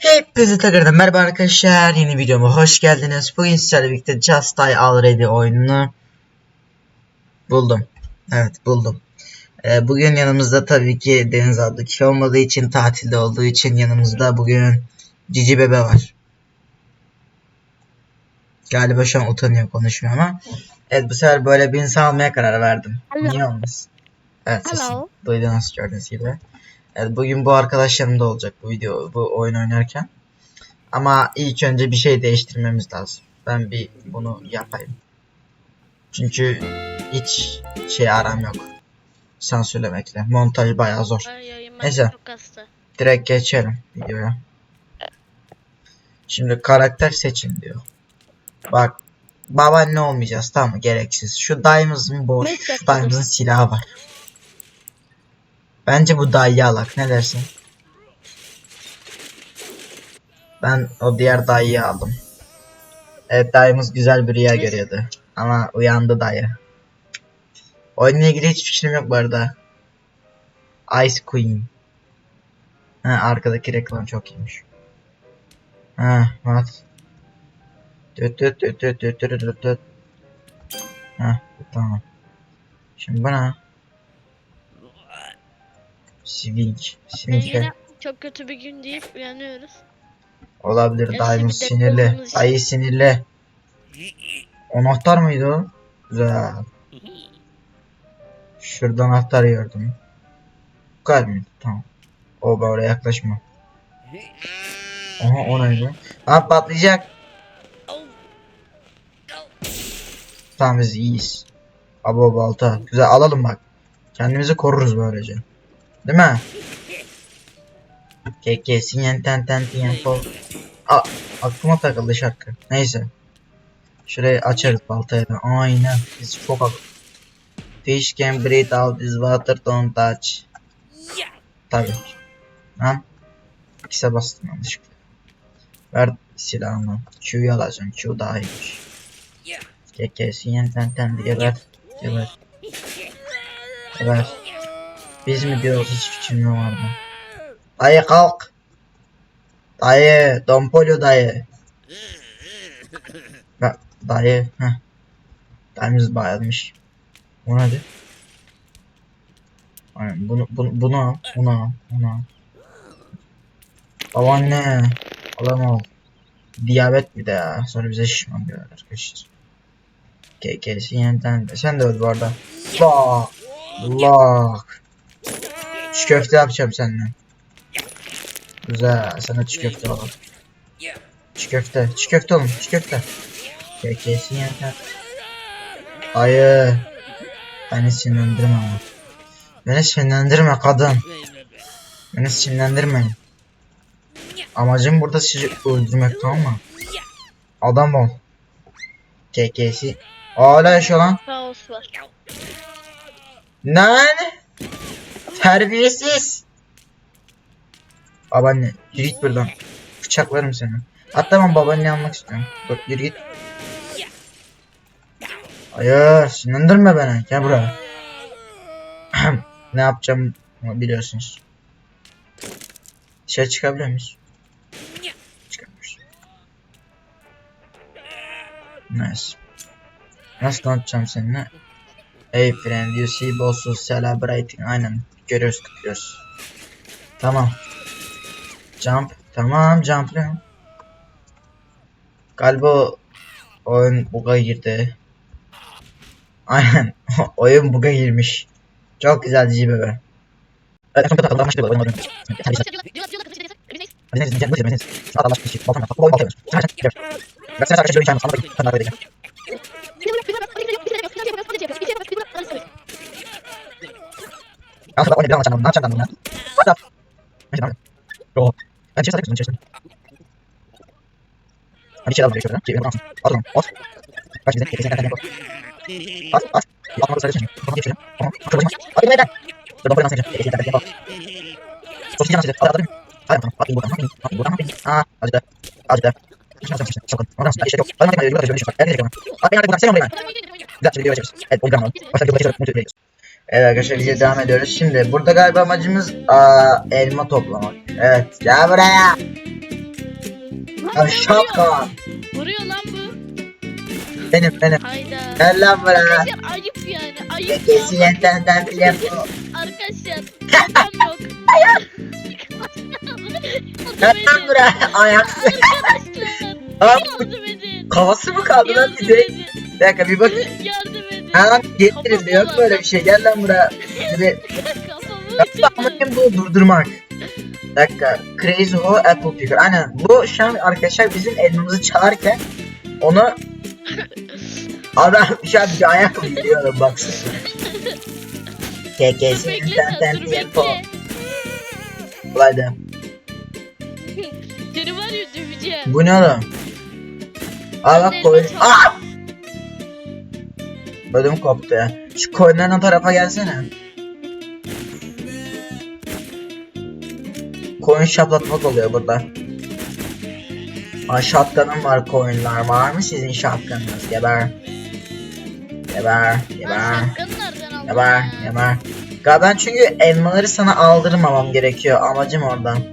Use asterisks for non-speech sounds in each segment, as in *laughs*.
Hepinize tekrardan merhaba arkadaşlar. Yeni videoma hoş geldiniz. Bugün sizlerle birlikte Just Die Already oyununu buldum. Evet buldum. Ee, bugün yanımızda tabii ki Deniz adlı kişi olmadığı için tatilde olduğu için yanımızda bugün Cici Bebe var. Galiba şu an utanıyor konuşmuyor ama evet bu sefer böyle bir insan almaya karar verdim. Hello. Niye olmasın? Evet sesim. Duydunuz gördüğünüz gibi. Evet, bugün bu arkadaşlarım da olacak bu video bu oyun oynarken. Ama ilk önce bir şey değiştirmemiz lazım. Ben bir bunu yapayım. Çünkü hiç şey aram yok. Sansürlemekle. Montaj bayağı zor. Neyse. Direkt geçelim videoya. Şimdi karakter seçin diyor. Bak babaanne olmayacağız tamam mı? Gereksiz. Şu dayımızın boş. Şu dayımızın silahı var. Bence bu dayıyı alak. Ne dersin? Ben o diğer dayıyı aldım. Evet dayımız güzel bir rüya görüyordu. Ama uyandı dayı. Oyunla ilgili hiçbir fikrim yok bu arada. Ice Queen. Ha arkadaki reklam çok iyiymiş. Ha what? Düt düt düt düt düt düt düt düt. Ha tamam. Şimdi bana Swing. Swing de Yine çok kötü bir gün deyip uyanıyoruz. olabilir. Bir sinirli. Dayı sinirli. Anahtar mıydı o? Güzel. Şurada anahtar gördüm. Kalp miydi? Tamam. O oraya yaklaşma. Aha o neydi? Ha patlayacak. Tamam biz iyiyiz. Abo balta. Güzel alalım bak. Kendimizi koruruz böylece. Değil mi? Keke sinyen ten ten tiempo. A aklıma takıldı şarkı. Neyse. Şurayı açarız baltayla. Aynen. Biz çok ak Fish can breathe out this water don't touch. Tabii. Lan. X'e bastım yanlışlıkla. Ver silahını. Q'yu alacağım. Q daha iyiymiş. Keke sinyen ten ten diye ver. Diye ver. Ver. Biz mi diyoruz hiç fikrim vardı. Dayı kalk. Dayı. Don Polio dayı. *laughs* Bak dayı. Heh. Dayımız bayılmış. O nedir? Aynen bunu, bunu, bunu al. Bunu al. Bunu al. Babaanne. Alamam. Diyabet bir de ya. Sonra bize şişman diyorlar arkadaşlar. KK'si yeniden de. Sen de öl bu arada. Bak. Bak. Çiğ köfte yapacağım seninle. Güzel. Sana çiğ köfte alalım. Çiğ köfte. Çiğ köfte oğlum. Çiğ köfte. KK'si yeniden. Hayır. Beni sinirlendirme ama. Beni sinirlendirme kadın. Beni sinirlendirmeyin. Amacım burada sizi öldürmek tamam mı? Adam ol. KK'si. Hala yaşıyor lan. Lan! Terbiyesiz! Babaanne yürü git buradan. Bıçaklarım seni. Hatta ben babaanne almak istiyorum. Dur yürü git. Hayır sinirlendirme beni. Gel buraya. *clears throat* ne yapacağım biliyorsunuz. Dışarı çıkabiliyor muyuz? Çıkamıyoruz. Nice. Nasıl tanıtacağım seninle? Hey friend, you see bosses celebrating. Aynen. Görüyoruz, kutluyoruz. Tamam. Jump. Tamam, jumplıyorum. Galiba oyun buga girdi. Aynen. oyun buga girmiş. Çok güzel cici bebe. Evet, son kadar başladı oyun oyun. Biz neyiz? Biz neyiz? Biz neyiz? Şu adam başka bir şey. Baltam var. Bu oyun baltam var. Sen sen gel. Ben sana arkadaşlar böyle hikayem var. Sana bakayım. Ben de edeceğim. Aslında oyunu bir anlatacağım. Ne yapacağım ben bunu ya? What the? Neyse tamam. Yo. Ben içeri sarayım mısın? İçerisine. Hadi içeri al buraya şöyle. Şey, benim kalsın. Al o zaman. At. Kaç bize. Kesin kendine koy. At. At. Bir atma da sarayım. Tamam geçelim. Tamam. Akıllı başıma. Hadi buraya gel. Dur ben sana Kesin kendine koy. Sos yiyeceğim size. Hadi atladım. Hadi bakalım. Bakayım buradan. Bakayım. Bakayım buradan. Bakayım. Aa. Azıcık daha. Azıcık daha. Şuna sen işte. Şokun. Oradan sonra işte yok. Hadi bakayım. Yürü. Yürü. Hadi geçelim. Hadi ben artık buradan. Sen oraya. Evet arkadaşlar videoya devam ediyoruz. Şimdi burada galiba amacımız aa, elma toplamak. Evet gel buraya. Ya şapka. Vuruyor lan bu. Benim benim. Hayda. Gel lan buraya. Arkadaşlar ayıp yani. Ayıp ya. Kesi yentenden bile bu. Arkadaşlar. Kafam yok. Gel lan buraya. Ayaksız. Arkadaşlar. Yardım edin. Kafası mı kaldı lan Yardım bize? edin. Bir dakika bir bak. Ha getirin de yok böyle bir şey. Gel lan buraya. *laughs* Bir Kafamı bu durdurmak. Bir dakika. Crazy Ho Apple Picker. Aynen. Bu şu an arkadaşlar bizim elmamızı çalarken onu adam şu an bir ayak Bekle internetten sen dur tempo. Hadi. Seni var ya döveceğim. Bu ne oğlum? Aa bak çal. Aa! Ödüm koptu ya. Şu koyunların o tarafa gelsene. Koyun şaplatmak oluyor burada. Aa shotgun'ım var koyunlar. Var mı sizin shotgun'ınız? Geber. Geber. Geber. Geber. Geber. Ya ben çünkü elmaları sana aldırmamam gerekiyor. Amacım oradan. Hmm,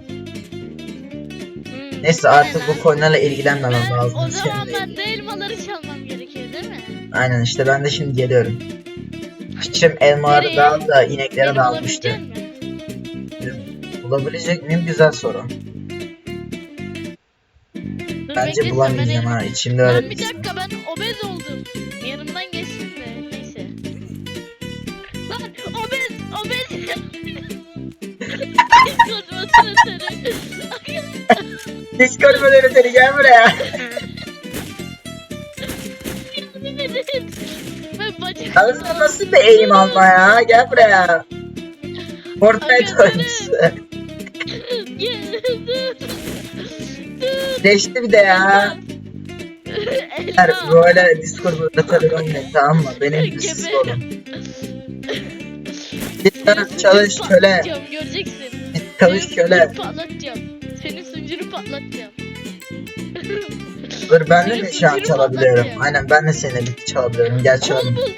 Neyse artık bu koyunlarla ilgilenmemem lazım. O zaman ben de elmaları çalmam? Aynen işte ben de şimdi geliyorum. Fikrim elmaları Nereye? dağıldı da ineklere Beni dağılmıştı. bulabilecek misin? Bulabilecek miyim? Güzel soru. Dur Bence bekle, bulamayacağım beni- ha. İçimde öyle Lan bir dakika ben obez oldum. Yanımdan geçtin de neyse. Lan obez obez. Konmasını *laughs* seni. Discord bölümü seni gel buraya. *laughs* Edin. Ben bacak. Bu nasıl bir eğim alma ya? Gel buraya. Fortnite oyuncusu. *laughs* Geçti bir de ya. Her böyle Discord moderatörü oynayın tamam mı? Benim Gebe. olun. Git çalış köle. Göreceksin. Git çalış köle. patlatacağım. Senin sunucunu patlatacağım. Dur ben de an sunucunu çalabiliyorum? Aynen ben de seninle bir çalabiliyorum. Gel Kol çalalım. buldum.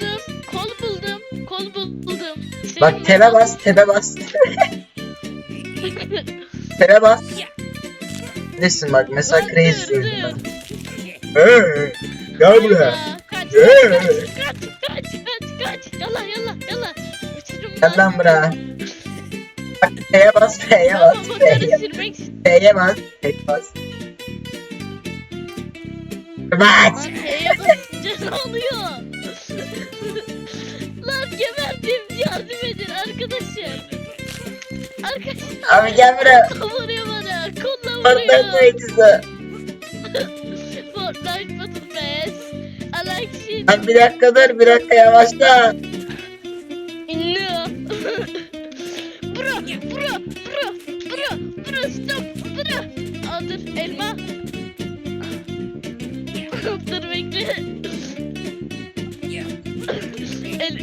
Kol buldum. Kol buldum. Bak tebe bas, tebe bas. *laughs* tebe bas. Nesin bak mesela Lan crazy dur. ben. Ee, gel buraya. Aa, Kaç Ee. kaç kaç kaç kaç kaç. Yalla yalla. Uçurum Gel lan buraya. Bak F'ye bas, F'ye bas, Tamam F'ye motoru sürmek. F'ye bas, F'ye bas. Lan basınca ne oluyor? Lan geberdim yardım edin arkadaşlar. Arkadaşlar Abi gel buraya. vuruyor bana kolla *laughs* Fortnite vuruyor. oyuncusu. Fortnite Battle Pass. I like shit. Lan bir dakika dur, bir dakika yavaşla. No. *laughs* bro, bro, bro, bro, bro, stop, bro. Aa, dur, elma. Dur bekle. El,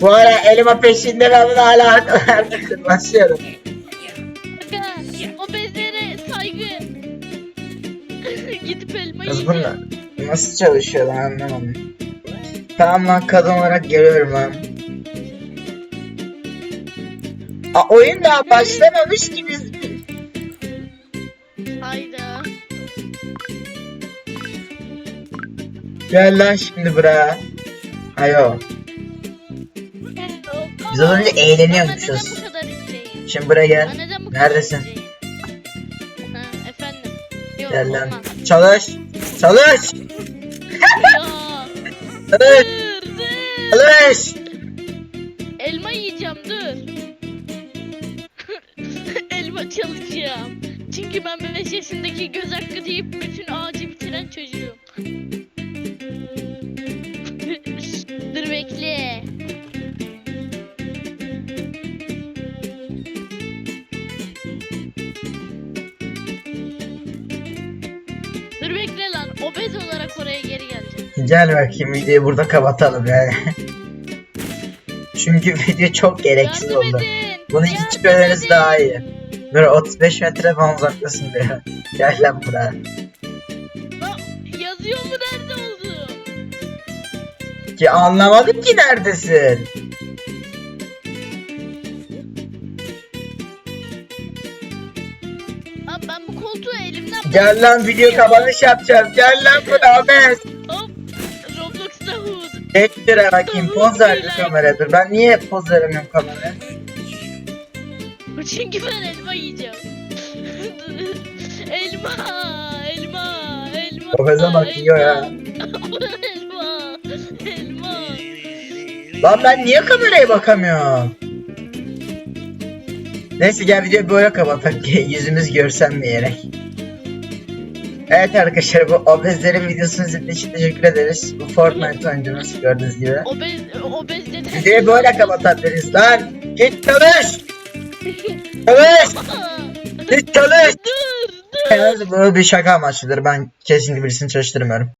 Bu ara elma peşinde ben bunu hala. Aga, o bezlere saygı. Gidip elma Kız bunlar nasıl çalışıyor ben anlamadım. Tamam lan kadın olarak geliyorum lan. Aa, oyun daha başlamamış ki biz. Gel lan şimdi buraya. Ayo. Biz az önce eğleniyormuşuz. Şimdi buraya gel. Neredesin? Ha, efendim. Yok, Gel lan. olmaz. Çalış. Çalış. Ya, Çalış. dur, dur. Çalış. Elma yiyeceğim dur. *laughs* Elma çalacağım. Çünkü ben 5 yaşındaki göz hakkı deyip bütün ağacı bitiren çocuğum. Gel bakayım videoyu burada kapatalım yani. *laughs* Çünkü video çok gereksiz Yardım oldu. edin. Bunu görmeniz edin. daha iyi. Böyle 35 metre falan uzaktasın diyor. Gel lan buraya. Yazıyor mu nerede oldu? Ki anlamadım ki neredesin. Aa, koltuğu elimden Gel lan video kapanış yapacağız. Gel lan buraya Ahmet. Şuraya bakayım poz ver bir kameraya dur. Ben niye poz veremiyorum kameraya? Çünkü ben elma yiyeceğim. *laughs* elma, elma, elma. Obeze bak, yiyor ya. elma, elma. Lan ben niye kameraya bakamıyorum? Neyse gel videoyu böyle kapatalım ki *laughs* yüzümüz görsenmeyerek. Evet arkadaşlar bu obezlerin videosunu izlediğiniz için teşekkür ederiz. Bu Fortnite oyuncumuz gördüğünüz gibi. Obez, obezleden. Videoyu böyle kapatabiliriz lan. Git çalış. *laughs* Çalış. *laughs* Git çalış. dur, dur. Yalnız bu bir şaka amaçlıdır. Ben kesinlikle birisini çalıştırmıyorum.